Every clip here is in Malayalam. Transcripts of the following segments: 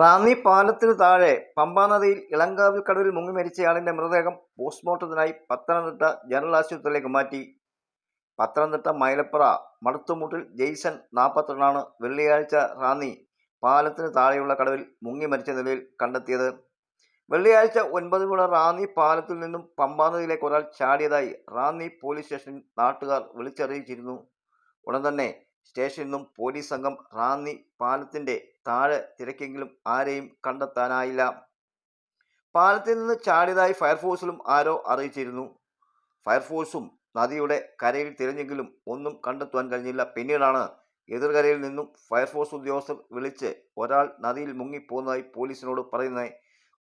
റാന്നി പാലത്തിനു താഴെ പമ്പാനദിയിൽ ഇളങ്കാവിൽ കടവിൽ മുങ്ങി മരിച്ചയാളിന്റെ മൃതദേഹം പോസ്റ്റ്മോർട്ടത്തിനായി പത്തനംതിട്ട ജനറൽ ആശുപത്രിയിലേക്ക് മാറ്റി. പത്തനംതിട്ട മൈലപ്പുറ മടത്തുമുട്ടിൽ ജെയ്സൺ നാൽപ്പത്തിരണ്ടാണ് വെള്ളിയാഴ്ച റാന്നി പാലത്തിന് താഴെയുള്ള കടവിൽ മുങ്ങി മരിച്ച നിലയിൽ കണ്ടെത്തിയത്. വെള്ളിയാഴ്ച ഒൻപത് മണി റാന്നി പാലത്തിൽ നിന്നും പമ്പാനദിയിലേക്ക് ഒരാൾ ചാടിയതായി റാന്നി പോലീസ് സ്റ്റേഷനിൽ നാട്ടുകാർ വിളിച്ചറിയിച്ചിരുന്നു. ഉടൻ തന്നെ സ്റ്റേഷനിൽ നിന്നും പോലീസ് സംഘം റാന്നി പാലത്തിന്റെ താഴെ തിരക്കെങ്കിലും ആരെയും കണ്ടെത്താനായില്ല. പാലത്തിൽ നിന്ന് ചാടിയതായി ഫയർഫോഴ്സിലും ആരോ അറിയിച്ചിരുന്നു. ഫയർഫോഴ്സും നദിയുടെ കരയിൽ തിരഞ്ഞെങ്കിലും ഒന്നും കണ്ടെത്തുവാൻ കഴിഞ്ഞില്ല. പിന്നീടാണ് എതിർകരയിൽ നിന്നും ഫയർഫോഴ്സ് ഉദ്യോഗസ്ഥർ വിളിച്ച് ഒരാൾ നദിയിൽ മുങ്ങിപ്പോകുന്നതായി പോലീസിനോട് പറയുന്നത്.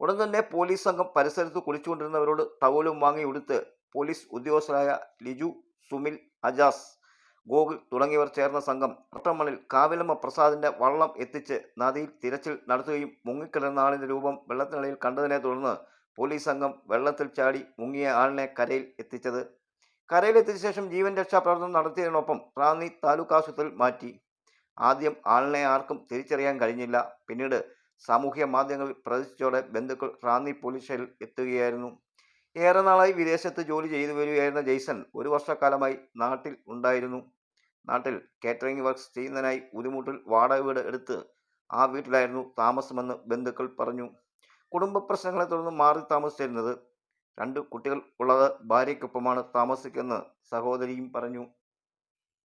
ഉടൻ തന്നെ പോലീസ് സംഘം പരിസരത്ത് കുളിച്ചുകൊണ്ടിരുന്നവരോട് ടവലും വാങ്ങി ഉടുത്ത് പോലീസ് ഉദ്യോഗസ്ഥരായ ലിജു സുമിൽ അജാസ് ഗോകുൽ തുടങ്ങിയവർ ചേർന്ന സംഘം ഒട്ടമണിൽ കാവിലമ്മ പ്രസാദിന്റെ വള്ളം എത്തിച്ച് നദിയിൽ തിരച്ചിൽ നടത്തുകയും മുങ്ങിക്കിടന്ന ആളിന്റെ രൂപം വെള്ളത്തിനിടയിൽ കണ്ടതിനെ തുടർന്ന് പോലീസ് സംഘം വെള്ളത്തിൽ ചാടി മുങ്ങിയ ആളിനെ കരയിൽ എത്തിച്ചത്. കരയിൽ എത്തിച്ച ശേഷം ജീവൻ രക്ഷാ പ്രവർത്തനം നടത്തിയതിനൊപ്പം റാന്നി താലൂക്ക് ആശുപത്രിയിൽ മാറ്റി. ആദ്യം ആളിനെ ആർക്കും തിരിച്ചറിയാൻ കഴിഞ്ഞില്ല. പിന്നീട് സാമൂഹ്യ മാധ്യമങ്ങളിൽ പ്രദർശിച്ചോടെ ബന്ധുക്കൾ റാന്നി പോലീസ് സ്റ്റേഷനിൽ എത്തുകയായിരുന്നു. ഏറെ നാളായി വിദേശത്ത് ജോലി ചെയ്തു വരികയായിരുന്ന ജെയ്സൺ ഒരു വർഷക്കാലമായി നാട്ടിൽ ഉണ്ടായിരുന്നു. നാട്ടിൽ കേറ്ററിംഗ് വർക്ക്സ് ചെയ്യുന്നതിനായി ഉരുമുട്ടിൽ വാടക വീട് എടുത്ത് ആ വീട്ടിലായിരുന്നു താമസമെന്ന് ബന്ധുക്കൾ പറഞ്ഞു. കുടുംബ പ്രശ്നങ്ങളെ തുടർന്ന് മാറി താമസിച്ചിരുന്നത് രണ്ട് കുട്ടികൾ ഉള്ളത് ഭാര്യയ്ക്കൊപ്പമാണ് താമസിക്കുന്നത് സഹോദരിയും പറഞ്ഞു.